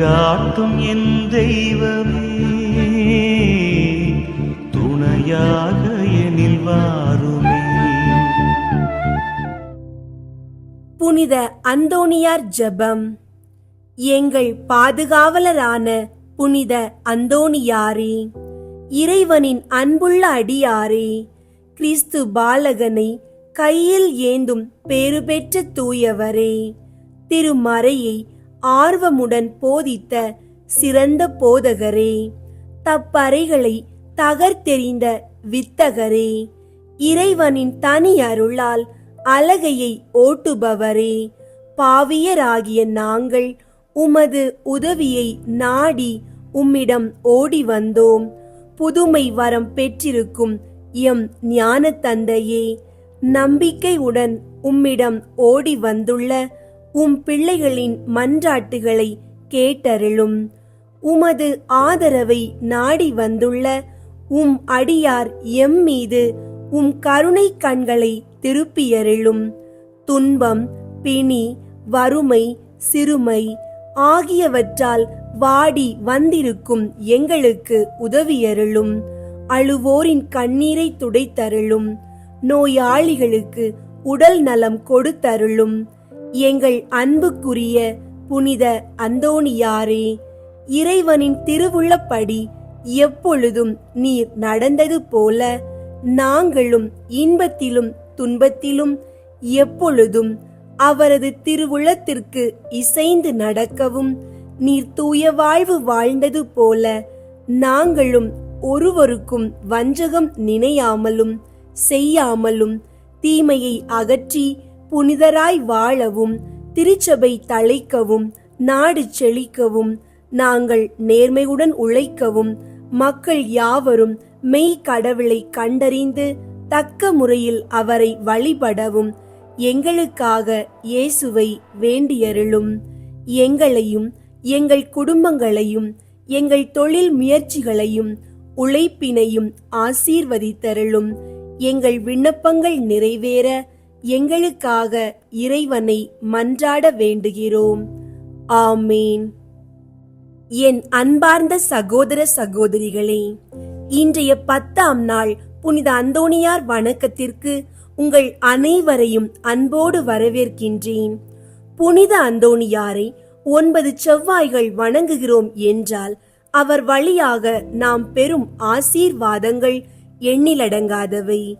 வழிகாட்டும் என் தெய்வமே. துணையாக எனில் வாருமே. புனித அந்தோணியார் ஜபம். எங்கள் பாதுகாவலரான புனித அந்தோணியாரே இறைவனின் அன்புள்ள அடியாரே கிறிஸ்து பாலகனை கையில் ஏந்தும் பேறு பெற்ற தூயவரே திருமறையை ஆர்வமுடன் போதித்த சிறந்த போதகரே. தப்பறைகளை தகர்த்தெறிந்த வித்தகரே. இறைவனின் தனி அருளால் அலகையை ஓட்டுபவரே. பாவியராகிய நாங்கள் உமது உதவியை நாடி உம்மிடம் ஓடி வந்தோம். புதுமை வரம் பெற்றிருக்கும் எம் ஞான தந்தையே நம்பிக்கையுடன் உம்மிடம் ஓடி வந்துள்ள உம் பிள்ளைகளின் மன்றாட்டுகளை கேட்டருளும். உமது ஆதரவை நாடி வந்துள்ள உம் அடியார் எம் மீது உம் கருணை கண்களை திருப்பியருளும். துன்பம் பிணி வறுமை சிறுமை ஆகியவற்றால் வாடி வந்திருக்கும் எங்களுக்கு உதவியருளும். அழுவோரின் கண்ணீரை துடைத்தருளும். நோயாளிகளுக்கு உடல் நலம் கொடுத்தருளும். எங்கள் அன்புக்குரிய புனித அந்தோணியாரே இறைவனின் திருவுள்ளப்படி எப்பொழுதும் நீர் நடந்தது போல நாங்களும் இன்பத்திலும் துன்பத்திலும் எப்பொழுதும் அவரது திருவுளத்திற்கு இசைந்து நடக்கவும் நீர் தூய வாழ்வு வாழ்ந்தது போல நாங்களும் ஒருவருக்கும் வஞ்சகம் நினையாமலும் செய்யாமலும் தீமையை அகற்றி புனிதராய் வாழவும் திருச்சபை தழைக்கவும் நாடு செழிக்கவும் நாங்கள் நேர்மையுடன் உழைக்கவும் மக்கள் யாவரும் மெய் கடவுளை கண்டறிந்து தக்க முறையில் அவரை வழிபடவும் எங்களுக்காக இயேசுவை வேண்டியருளும். எங்களையும் எங்கள் குடும்பங்களையும் எங்கள் தொழில் முயற்சிகளையும் உழைப்பினையும் ஆசீர்வதித்தருளும். எங்கள் விண்ணப்பங்கள் நிறைவேற எங்களுக்காக இறைவனை மன்றாட வேண்டுகிறோம். ஆமேன். என் அன்பார்ந்த சகோதர சகோதரிகளே இன்றைய பத்தாம் நாள் புனித அந்தோணியார் வணக்கத்திற்கு உங்கள் அனைவரையும் அன்போடு வரவேற்கின்றேன். புனித அந்தோணியாரை ஒன்பது செவ்வாய்கள் வணங்குகிறோம் என்றால் அவர் வழியாக நாம் பெறும் ஆசீர்வாதங்கள் எண்ணிலடங்காதவை.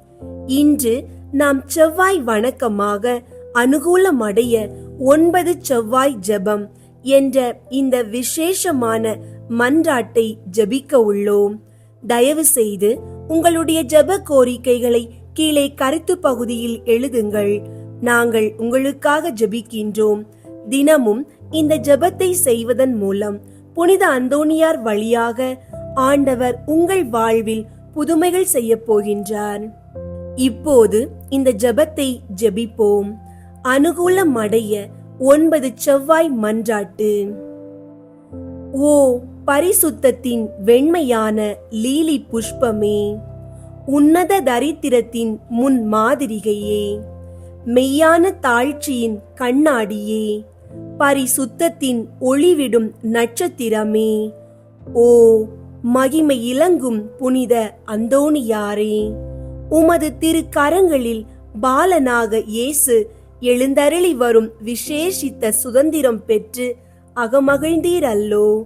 இன்று நாம் செவ்வாய் வணக்கமாக அனுகூலமடைய ஒன்பது செவ்வாய் ஜெபம் என்ற இந்த விசேஷமான மன்றாட்டை ஜபிக்க உள்ளோம். தயவு செய்து உங்களுடைய ஜெப கோரிக்கைகளை கீழே கருத்து பகுதியில் எழுதுங்கள். நாங்கள் உங்களுக்காக ஜெபிக்கின்றோம். தினமும் இந்த ஜெபத்தை செய்வதன் மூலம் புனித அந்தோணியார் வழியாக ஆண்டவர் உங்கள் வாழ்வில் புதுமைகள் செய்ய போகின்றார் இப்போது இந்த ஜெபத்தை ஜெபிப்போம். அனுகூலம் அடைய ஒன்பது செவ்வாய் மன்றாட்டு. ஓ பரிசுத்தத்தின் வெண்மையான லீலி புஷ்பமே உன்னத தரித்திரத்தின் முன் மாதிரிகையே மெய்யான தாழ்ச்சியின் கண்ணாடியே பரிசுத்தத்தின் ஒளிவிடும் நட்சத்திரமே. ஓ மகிமை இலங்கும் புனித அந்தோணியாரே உமது திருக்கரங்களில் பாலனாக இயேசு எழுந்தருளி வரும் விசேஷித்த சுதந்திரம் பெற்று அகமகிழ்ந்தீரல்லோ.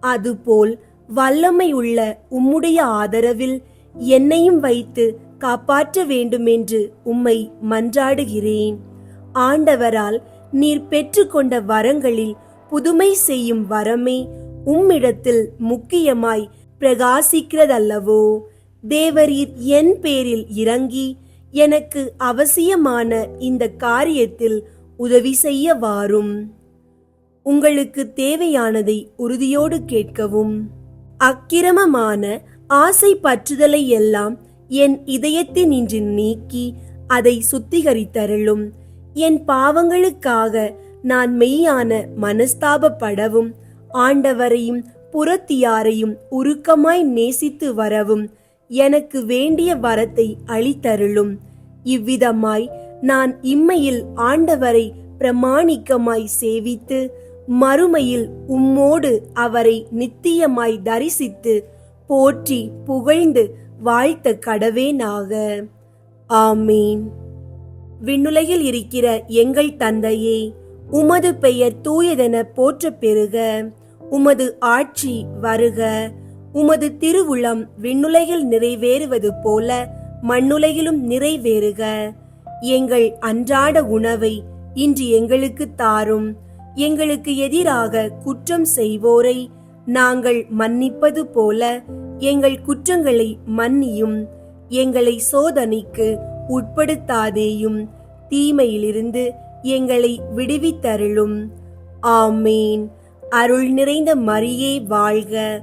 அதுபோல் வல்லமை உள்ள உம்முடைய ஆதரவில் என்னையும் வைத்து காப்பாற்ற வேண்டுமென்று உம்மை மன்றாடுகிறேன். ஆண்டவரால் நீர் பெற்றுக்கொண்ட வரங்களில் புதுமை செய்யும் வரமே உம்மிடத்தில் முக்கியமாய் பிரகாசிக்கிறதல்லவோ. தேவரீர் என் பேரில் இறங்கி எனக்கு அவசியமான இந்த காரியத்தில் உதவி செய்ய வாரும். உங்களுக்கு தேவையானதை உறுதியோடு கேட்கவும். அக்கிரமமான ஆசை பற்றுதலை எல்லாம் என் இதயத்தினின்று நீக்கி அதை சுத்திகரித்தருளும். என் பாவங்களுக்காக நான் மெய்யான மனஸ்தாபப்படவும் ஆண்டவரையும் புறத்தியாரையும் உருக்கமாய் நேசித்து வரவும் எனக்கு வேண்டிய வரத்தை அளித்தருளும். இவ்விதமாய் நான் இம்மையில் ஆண்டவரை பிரமாணிக்கமாய் சேவித்து மறுமையில் உம்மோடு அவரை நித்தியமாய் தரிசித்து போற்றி புகழ்ந்து வாழ்த்த கடவேனாக. ஆமீன். விண்ணுலகில் இருக்கிற எங்கள் தந்தையே உமது பெயர் தூயதென போற்றப் பெறுக. உமது ஆட்சி வருக. உமது திருவுளம் விண்ணுலகில் நிறைவேறுவது போல மண்ணுலகிலும் நிறைவேறுக. எங்கள் அன்றாட உணவை இன்று எங்களுக்கு தாரும். எங்களுக்கு எதிராக குற்றம் செய்வோரை நாங்கள் மன்னிப்பது போல எங்கள் குற்றங்களை மன்னியும். எங்களை சோதனைக்கு உட்படுத்தாதேயும். தீமையிலிருந்து எங்களை விடுவித்தருளும். ஆமேன். அருள் நிறைந்த மரியே வாழ்க.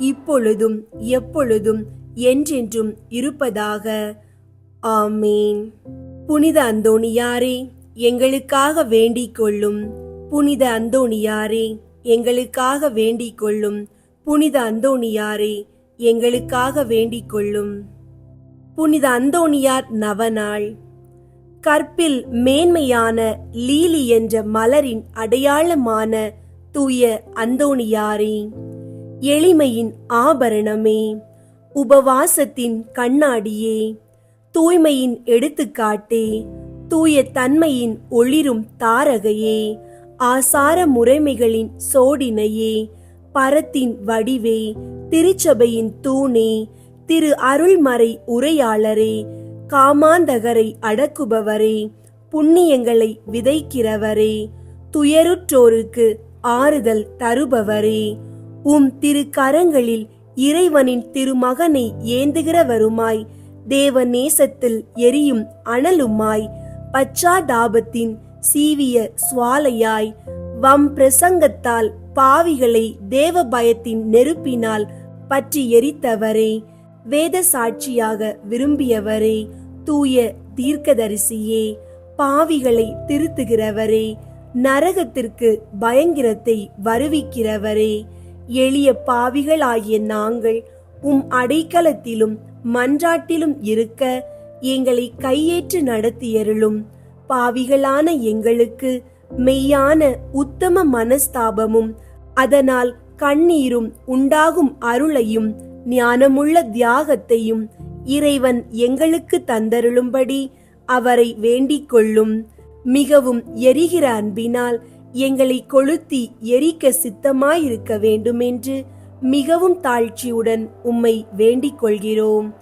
இப்பொழுதும் எப்பொழுதும் என்றென்றும் இருப்பதாக. ஆமேன். புனித அந்தோணியாரே எங்களுக்காக வேண்டிக் கொள்ளும். புனித அந்தோணியாரே எங்களுக்காக வேண்டிக் கொள்ளும். புனித அந்தோணியாரே எங்களுக்காக வேண்டிக் கொள்ளும். புனித அந்தோணியார் நவநாள். கற்பில் மேன்மையான லீலி என்ற மலரின் அடையாளமான தூய அந்தோணியாரே. எளிமையின் ஆபரணமே. உபவாசத்தின் கண்ணாடியே. தூய்மையின் எடுத்துக்காட்டே. தூய தன்மையின் ஒளிரும் தாரகையே. ஆசார முறைமைகளின் சோடினையே. பரத்தின் வடிவே. திருச்சபையின் தூணே. திரு அருள்மறை உரையாளரே. காமாந்தகரை அடக்குபவரே. புண்ணியங்களை விதைக்கிறவரே. துயருற்றோருக்கு ஆறுதல் தருபவரே. உம் திரு கரங்களில் இறைவனின் திருமகனை ஏந்துகிறவருமாய் தேவ நேசத்தில் எரியும் அனலுமாய் பச்சாதாபத்தின் சீவிய சுவாலையாய் வம் பிரசங்கத்தால் பாவிகளை தேவ பயத்தின் நெருப்பினால் பற்றி எரித்தவரே வேத சாட்சியாக விரும்பியவரே தூய தீர்க்கதரிசியே பாவிகளை திருத்துகிறவரே நரகத்திற்கு பயங்கரத்தை வருவிக்கிறவரே. எளிய பாவிகளாகிய நாங்கள் உம் அடைக்கலத்திலும் மன்றாட்டிலும் இருக்க எங்களை கையேற்று நடத்தியருளும் பாவிகளான எங்களுக்கு மெய்யான உத்தம மனஸ்தாபமும் அதனால் கண்ணீரும் உண்டாகும் அருளையும் ஞானமுள்ள தியாகத்தையும் இறைவன் எங்களுக்கு தந்தருளும்படி அவரை வேண்டிக் கொள்ளும். மிகவும் எரிகிற அன்பினால் எங்களை கொளுத்தி எரிக்க சித்தமாயிருக்க வேண்டுமென்று மிகவும் தாழ்ச்சியுடன் உம்மை வேண்டிக் கொள்கிறோம்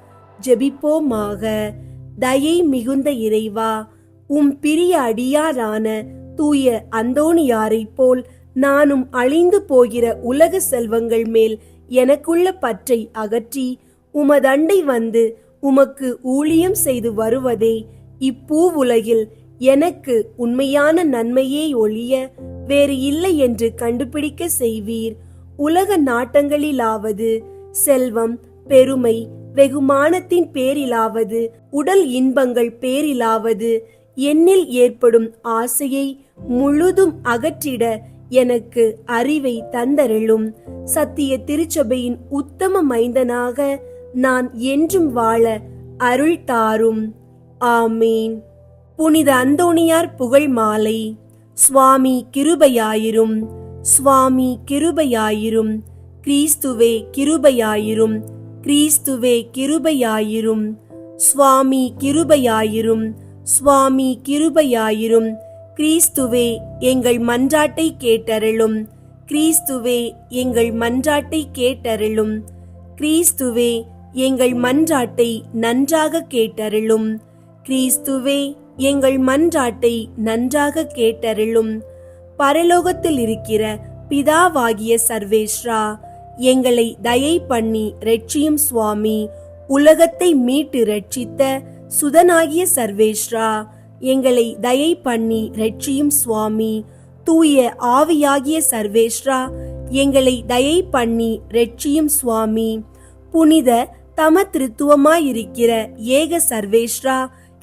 ஜெபிப்போமாக. தயை மிகுந்த இறைவா உம் பிரிய அடியாரான தூய அந்தோணியாரைப் போல் நானும் அழிந்து போகிற உலக செல்வங்கள் மேல் எனக்குள்ள பற்றை அகற்றி உமதண்டை வந்து உமக்கு ஊழியம் செய்து வருவதே இப்பூவுலகில் எனக்கு உண்மையான நன்மையே ஒழிய வேறு இல்லை என்று கண்டுபிடிக்க செய்வீர். உலக நாட்டங்களிலாவது செல்வம் பெருமை வெகுமானத்தின் பேரிலாவது உடல் இன்பங்கள் பேரிலாவது என்னில் ஏற்படும் ஆசையை முழுதும் அகற்றிட எனக்கு அறிவை தந்தருளும். சத்திய திருச்சபையின் உத்தம மைந்தனாக நான் என்றும் வாழ அருள் தாரும். ஆமீன். புனித அந்தோணியார் புகழ் மாலை. சுவாமி கிருபையாயிரும். சுவாமி கிருபையாயிரும். கிறிஸ்துவே கிருபையாயிரும். கிறிஸ்துவே கிருபையாயிரும். சுவாமி கிருபையாயிரும். சுவாமி கிருபையாயிரும். கிறிஸ்துவே எங்கள் மன்றாட்டை கேட்டருளும். கிறிஸ்துவே எங்கள் மன்றாட்டை கேட்டருளும். கிறிஸ்துவே எங்கள் மன்றாட்டை நன்றாக கேட்டருளும். கிறிஸ்துவே எங்கள் மன்றாட்டை நன்றாக கேட்டருளும் பரலோகத்தில் இருக்கிற பிதாவாகிய சர்வேஸ்ரா எங்களை தயை பண்ணி ரட்சியும் சுவாமி உலகத்தை மீட்டு ரட்சித்த சுதனாகிய சர்வேஸ்ரா எங்களை தயை பண்ணி ரட்சியும் சுவாமி தூய ஆவியாகிய சர்வேஸ்ரா எங்களை தயை பண்ணி ரெட்சியும் சுவாமி புனித தம திருத்துவமாயிருக்கிற ஏக சர்வேஸ்ரா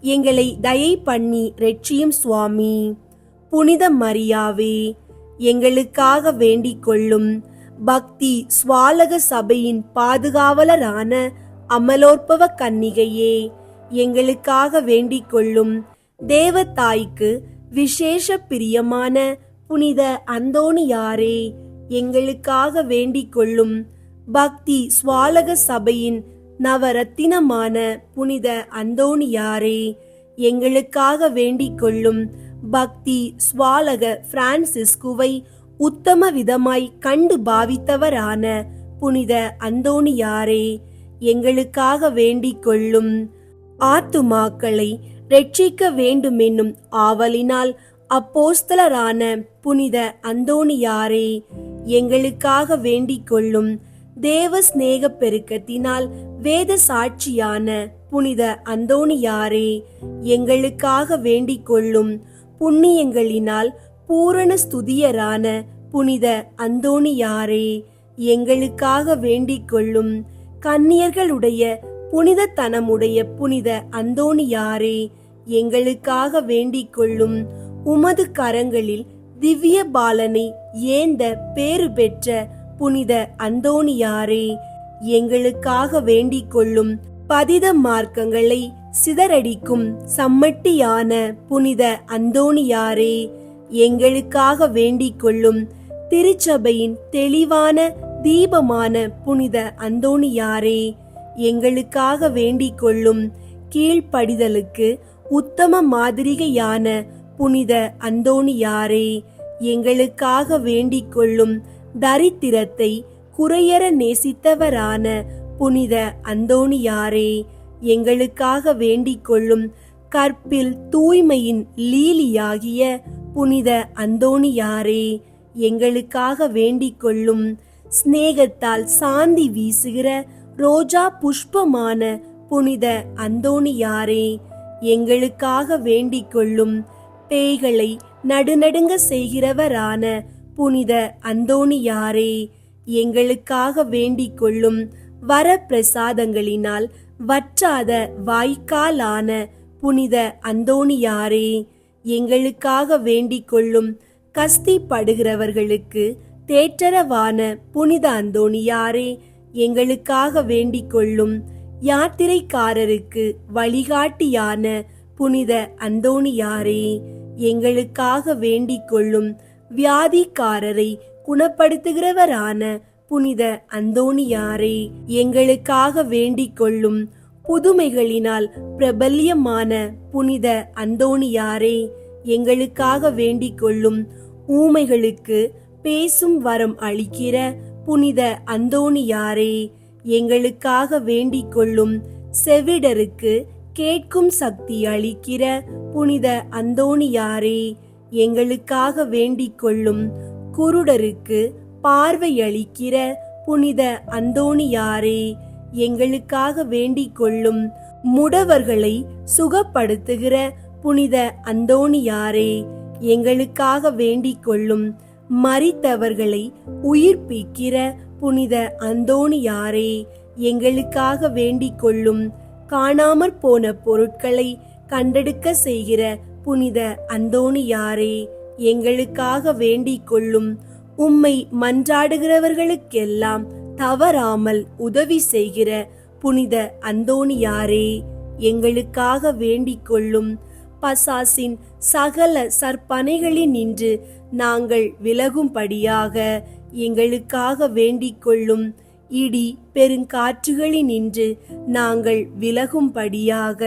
எங்களை தயை பண்ணி ரெட்சியும் சுவாமி. புனித மரியாவே எங்களுக்காக வேண்டிக் கொள்ளும் பக்தி சுவாலக சபையின் பாதுகாவலரான அமலோற்பவ கன்னிகையே எங்களுக்காக வேண்டிக் கொள்ளும் தேவத்தாய்க்கு விசேஷ பிரியமான புனித அந்தோணியாரே எங்களுக்காக வேண்டிக் கொள்ளும் பக்தி சுவாலக சபையின் நவரத்தினமான புனித அந்தோணியாரே எங்களுக்காக வேண்டிக் கொள்ளும் பக்தி ஸ்வாலக பிரான்சிஸ்குவை உத்தம விதமாய் கண்டு பாவித்தவரான புனித அந்தோணியாரே எங்களுக்காக வேண்டிக் கொள்ளும் ஆத்துமாக்களை ரட்சிக்க வேண்டுமென்னும் ஆவலினால் அப்போஸ்தலரான புனித அந்தோணியாரே எங்களுக்காக வேண்டிக் கொள்ளும் தேவ சிநேக பெருக்கத்தினால் வேத சாட்சியான புனித அந்தோணியாரே எங்களுக்காக வேண்டிக் கொள்ளும் புண்ணியங்களினால் பூரண ஸ்துதியரான புனித அந்தோணியாரே எங்களுக்காக வேண்டிக் கொள்ளும் கன்னியர்களுடைய புனிதத்தனமுடைய புனித அந்தோணியாரே எங்களுக்காக வேண்டிக் கொள்ளும் உமது கரங்களில் திவ்ய பாலனை ஏந்த பேறு பெற்ற புனித அந்தோணியாரே எங்களுக்காக வேண்டிக் கொள்ளும் பதித மார்க்கங்களை சிதறடிக்கும் சம்மட்டியான புனித அந்தோணியாரே எங்களுக்காக வேண்டிக் கொள்ளும் திருச்சபையின் தெளிவான தீபமான புனித அந்தோணியாரே எங்களுக்காக வேண்டிக் கொள்ளும் கீழ்ப்படிதலுக்கு உத்தம மாதிரிகையான புனித அந்தோணியாரே எங்களுக்காக வேண்டிக் கொள்ளும் தரித்திரத்தை குறையற நேசித்தவரான புனித அந்தோணியாரே எங்களுக்காக வேண்டிக் கொள்ளும் கற்பில் தூய்மையின் லீலியாகிய புனித அந்தோணியாரே எங்களுக்காக வேண்டிக் கொள்ளும் சிநேகத்தால் சாந்தி வீசுகிற ரோஜா புஷ்பமான புனித அந்தோணியாரே எங்களுக்காக வேண்டிக் கொள்ளும் பேய்களை நடுநடுங்க செய்கிறவரான புனித அந்தோணியாரே எங்களுக்காக வேண்டிக் கொள்ளும் வரப்பிரசாதங்களினால் வற்றாத வாய்க்காலான புனித அந்தோணியாரே எங்களுக்காக வேண்டிக் கொள்ளும் கஸ்திப்படுகிறவர்களுக்கு தேற்றரவான புனித அந்தோணியாரே எங்களுக்காக வேண்டிக் கொள்ளும் யாத்திரைக்காரருக்கு வழிகாட்டியான புனித அந்தோணியாரே எங்களுக்காக வேண்டிக் கொள்ளும் வியாதிக்காரரை குணப்படுத்துகிறவரான புனித அந்தோணியாரே எங்களுக்காக வேண்டிக் கொள்ளும் புதுமைகளினால் பிரபல்யமான புனித அந்தோணியாரே எங்களுக்காக வேண்டிக் கொள்ளும் ஊமைகளுக்கு பேசும் வரம் அளிக்கிற புனித அந்தோணியாரே எங்களுக்காக வேண்டிக் கொள்ளும் செவிடருக்கு கேட்கும் சக்தி அளிக்கிற புனித அந்தோணியாரே எங்களுக்காக வேண்டிக் கொள்ளும் குருடருக்கு பார்வையளிக்கிற புனித அந்தோணியாரே எங்களுக்காக வேண்டிக் கொள்ளும் முடவர்களை சுகப்படுத்துகிற புனித அந்தோணியாரே எங்களுக்காக வேண்டிக் கொள்ளும் மறித்தவர்களை உயிர்ப்பிக்கிற புனித அந்தோணியாரே எங்களுக்காக வேண்டிக் கொள்ளும் காணாமற் போன பொருட்களை கண்டெடுக்க செய்கிற புனித அந்தோணியாரே எங்களுக்காக வேண்டிக் கொள்ளும் உம்மை மன்றாடுகிறவர்களுக்கெல்லாம் தவறாமல் உதவி செய்கிற புனித அந்தோணியாரே எங்களுக்காக வேண்டிக் கொள்ளும் பசாசின் சகல சற்பனைகளில் நின்று நாங்கள் விலகும்படியாக எங்களுக்காக வேண்டிக் கொள்ளும் இடி பெருங்காற்றுகளில் நின்று நாங்கள் விலகும்படியாக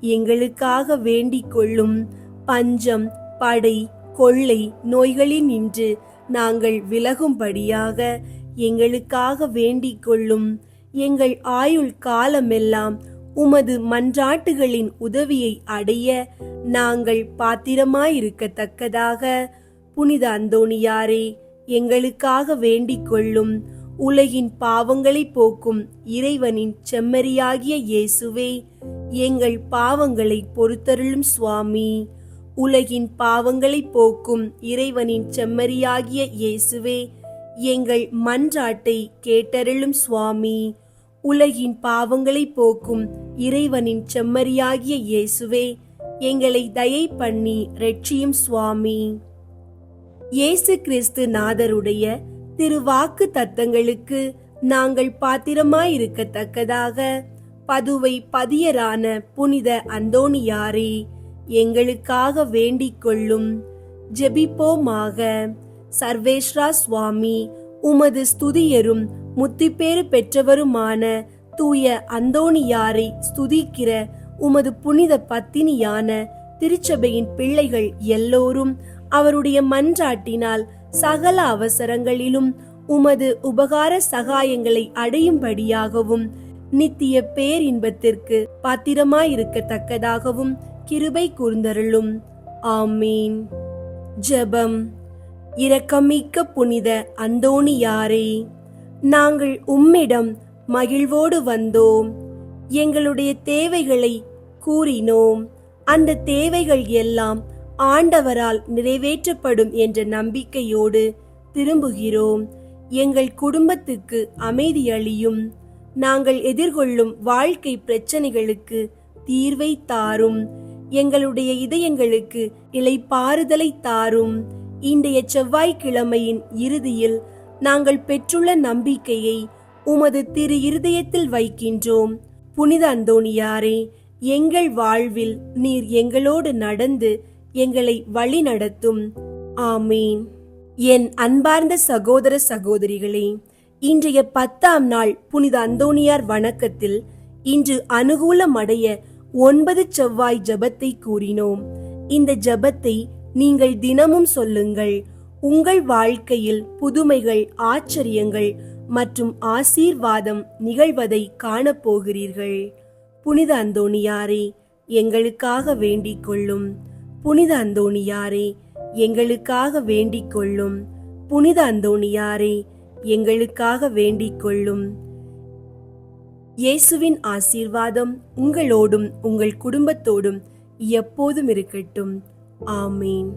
எங்களுக்காக வேண்டிக் கொள்ளும் பஞ்சம் படை கொள்ளை நோய்களின் இன்று நாங்கள் விலகும்படியாக எங்களுக்காக வேண்டிக் கொள்ளும் எங்கள் ஆயுள் காலமெல்லாம் உமது மன்றாட்டுகளின் உதவியை அடைய நாங்கள் பாத்திரமாயிருக்கத்தக்கதாக. புனித அந்தோணியாரே எங்களுக்காக வேண்டிக் கொள்ளும் உலகின் பாவங்களை போக்கும் இறைவனின் செம்மறியாகிய இயேசுவே எங்கள் பாவங்களை பொறுத்தருளும் சுவாமி. உலகின் பாவங்களை போக்கும் இறைவனின் செம்மறியாகிய இயேசுவே எங்கள் மன்றாட்டை கேட்டருளும் சுவாமி. உலகின் பாவங்களை போக்கும் இறைவனின் செம்மறியாகிய இயேசுவே எங்களை தயை பண்ணி ரட்சியும் சுவாமி. இயேசு கிறிஸ்து நாதருடைய திருவாக்கு தத்தங்களுக்கு நாங்கள் பாத்திரமாயிருக்கத்தக்கதாக பதுவை பதியரான புனித அந்தோணியாரே எங்களுக்காக வேண்டிக் கொள்ளும். ஜெபிப்போமாக. சர்வேஸ்வரா சுவாமி உமது ஸ்துதியரும் முத்திப்பேறு பெற்றவருமான தூய அந்தோணியாரை ஸ்துதிக்கிற உமது புனித பத்தினியான திருச்சபையின் பிள்ளைகள் எல்லோரும் அவருடைய மன்றாட்டினால் சகல அவசரங்களிலும் உமது உபகார சகாயங்களை அடையும்படியாகவும் நித்திய பேரின்பத்திற்கு பாத்திரமாயிருக்கத்தக்கதாகவும் கிருபை கூர்ந்தருளும். ஆமீன். ஜெபம். இரக்கமிக்க புனித அந்தோணியாரே நாங்கள் உம்மிடம் மகிழ்வோடு வந்தோம். எங்களுடைய தேவைகளை கூறினோம். அந்த தேவைகள் எல்லாம் ஆண்டவரால் நிறைவேற்றப்படும் என்ற நம்பிக்கையோடு திரும்புகிறோம். எங்கள் குடும்பத்துக்கு அமைதியளியும். நாங்கள் எதிர்கொள்ளும் வாழ்க்கை பிரச்சனைகளுக்கு தீர்வை தாரும். எங்களுடைய இதயங்களுக்கு இளைப்பாறுதலை தாரும். இன்றைய செவ்வாய்க்கிழமையின் இறுதியில் நாங்கள் பெற்றுள்ள நம்பிக்கையை உமது திரு இருதயத்தில் வைக்கின்றோம். புனித அந்தோணியாரே எங்கள் வாழ்வில் நீர் எங்களோடு நடந்து எங்களை வழி நடத்தும். ஆமீன். என் அன்பார்ந்த சகோதர சகோதரிகளே இன்றைய பத்தாம் நாள் புனித அந்தோனியார் வணக்கத்தில் இன்று அனுகூலமடைய ஒன்பது செவ்வாய் ஜபத்தை கூறினோம். இந்த ஜெபத்தை நீங்கள் தினமும் சொல்லுங்கள். உங்கள் வாழ்க்கையில் புதுமைகள் ஆச்சரியங்கள் மற்றும் ஆசீர்வாதம் நிகழ்வதை காணப்போகிறீர்கள். புனித அந்தோணியாரே எங்களுக்காக வேண்டிக் கொள்ளும். புனித அந்தோணியாரே எங்களுக்காக வேண்டிக் கொள்ளும். புனித அந்தோணியாரே எங்களுக்காக வேண்டிக் கொள்ளும். இயேசுவின் ஆசீர்வாதம் உங்களோடும் உங்கள் குடும்பத்தோடும் எப்போதும் இருக்கட்டும். ஆமீன்.